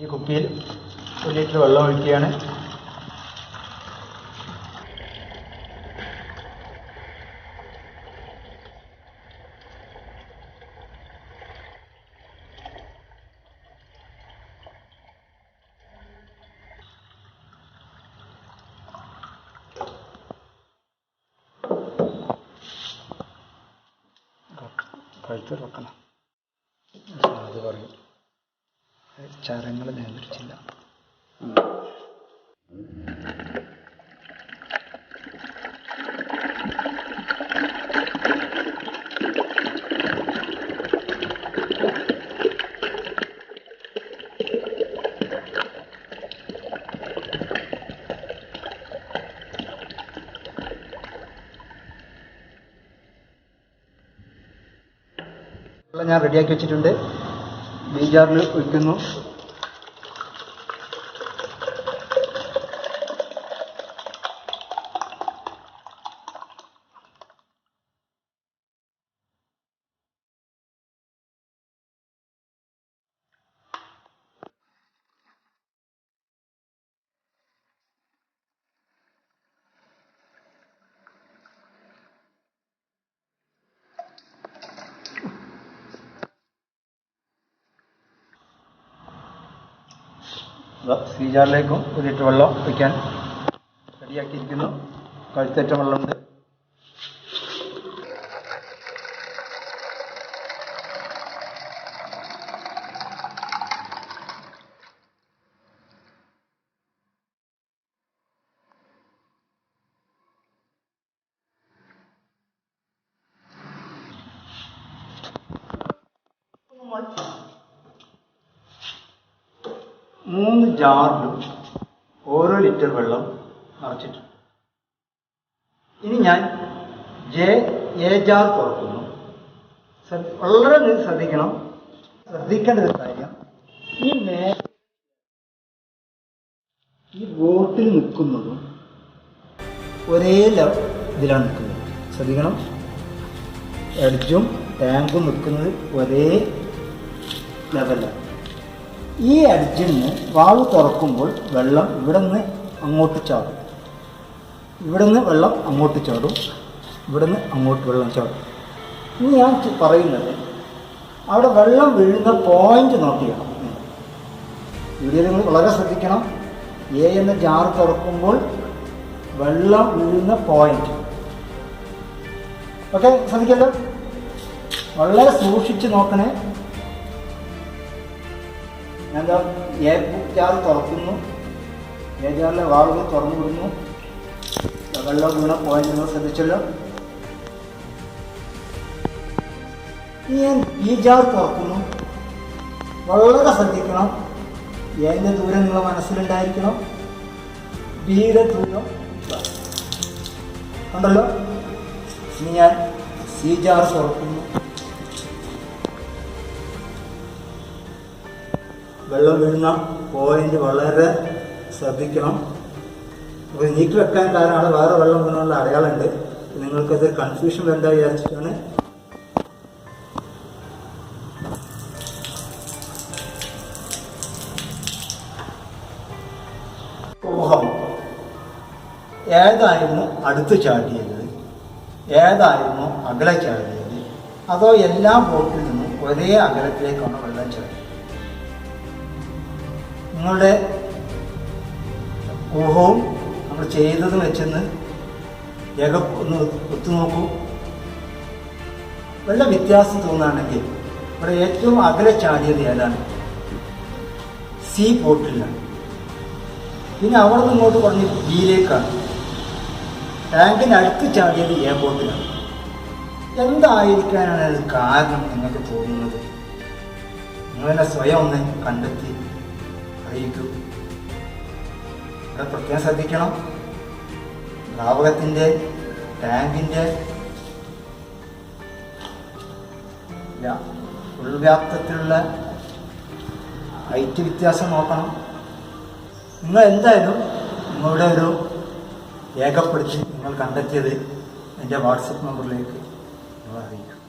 ഈ കുപ്പിയിൽ ഒരു ലിറ്റർ വെള്ളം ഒഴിക്കുകയാണ്. കഴുത്ത് വെക്കണം അത് പറയും. ചരങ്ങൾ നിയന്ത്രിച്ചില്ല. ഞാൻ റെഡിയാക്കി വെച്ചിട്ടുണ്ട്. ബീജാറിൽ ഒഴിക്കുന്നു. സീജാറിലേക്കും ഒരു ലിറ്റർ വെള്ളം വയ്ക്കാൻ റെഡിയാക്കിയിരിക്കുന്നു. കഴുത്തേറ്റം വെള്ളമുണ്ട്. മൂന്ന് ജാറിലും ഓരോ ലിറ്റർ വെള്ളം നിറച്ചിട്ടുണ്ട്. ഇനി ഞാൻ ജെ എ ജാർ തുറക്കുന്നു. വളരെ ശ്രദ്ധിക്കണം. ശ്രദ്ധിക്കേണ്ട ഒരു കാര്യം ഈ മേ ഈ ബോട്ടിൽ നിൽക്കുന്നതും ഒരേ ഇതിലാണ് നിൽക്കുന്നത്. ശ്രദ്ധിക്കണം. എഡ്ജും ടാങ്കും നിൽക്കുന്നത് ഒരേ ലെവലാണ് ഈ അഡ്ജിൽ നിന്ന് വാവ് തുറക്കുമ്പോൾ വെള്ളം ഇവിടെ നിന്ന് അങ്ങോട്ട് ചാടും. ഇവിടെ നിന്ന് വെള്ളം അങ്ങോട്ട് ചാടും. ഇവിടെ നിന്ന് അങ്ങോട്ട് വെള്ളം ചാടും. ഇനി ഞാൻ പറയുന്നത് അവിടെ വെള്ളം വീഴുന്ന പോയിന്റ് നോക്കിയാണ് വീഡിയോയിൽ നിങ്ങൾ വളരെ ശ്രദ്ധിക്കണം. എ എന്ന ജാർ തുറക്കുമ്പോൾ വെള്ളം വീഴുന്ന പോയിന്റ് ഓക്കെ ശ്രദ്ധിക്കല്ലോ? വളരെ സൂക്ഷിച്ച് നോക്കണേ. ദാ എ ജാർ തുറക്കുന്നു. എ ജാറിലെ വാൾവ് തുറന്നു വിടുന്നു വെള്ളം വീണ പോയിന്റ് നിങ്ങൾ ശ്രദ്ധിച്ചല്ലോ. ഞാൻ ഈ ജാർ തുറക്കുന്നു. വളരെ ശ്രദ്ധിക്കണം. എന്റെ ദൂരം നിങ്ങളെ മനസ്സിലുണ്ടായിരിക്കണം. ബിയുടെ ദൂരം ഉണ്ടല്ലോ? ഇനി ഞാൻ സി ജാർ തുറക്കുന്നു. വെള്ളം വീഴുന്ന പോയിന്റ് വളരെ ശ്രദ്ധിക്കണം. അപ്പോൾ നീക്കി വെക്കാൻ കാരണം വേറെ വെള്ളം വീണുള്ള അടയാളമുണ്ട്. നിങ്ങൾക്കത് കൺഫ്യൂഷൻ വേണ്ട വിചാരിച്ചിട്ടാണ്. ഏതായിരുന്നു അടുത്ത് ചാടിയത്? ഏതായിരുന്നു അകലെ ചാടിയത്? അതോ എല്ലാ ബോട്ടിൽ നിന്നും ഒരേ അകലത്തിലേക്കാണ് വെള്ളം ചാടിയത്? നിങ്ങളുടെ ഊഹവും നമ്മൾ ചെയ്തത് വെച്ചെന്ന് ഏക ഒന്ന് ഒത്തുനോക്കൂ. വല്ല വ്യത്യാസം തോന്നുകയാണെങ്കിൽ ഇവിടെ ഏറ്റവും അകലെ ചാടിയത് ഏതാണ്? സി പോർട്ടിലാണ്. പിന്നെ അവിടെ നിന്ന് ഇങ്ങോട്ട് പറഞ്ഞ് ബിയിലേക്കാണ് ടാങ്കിന് അടുത്ത് ചാടിയത് എ പോർട്ടിലാണ്. എന്തായിരിക്കാനാണ് അത് കാരണം നിങ്ങൾക്ക് തോന്നുന്നത്? നിങ്ങളെന്നെ സ്വയം ഒന്ന് കണ്ടെത്തി. അറിയിക്കൂ ഇവിടെ പ്രത്യേകം ശ്രദ്ധിക്കണം. ദ്രാവകത്തിന്റെ ടാങ്കിന്റെ വ്യാ- ഉൾവ്യാപ്തത്തിലുള്ള ഹൈറ്റ് വ്യത്യാസം നോക്കണം. നിങ്ങൾ എന്തായാലും നിങ്ങളുടെ ഒരു രേഖപ്പെടുത്തി നിങ്ങൾ കണ്ടെത്തിയത് എന്റെ വാട്സപ്പ് നമ്പറിലേക്ക് നിങ്ങൾ അറിയിക്കും.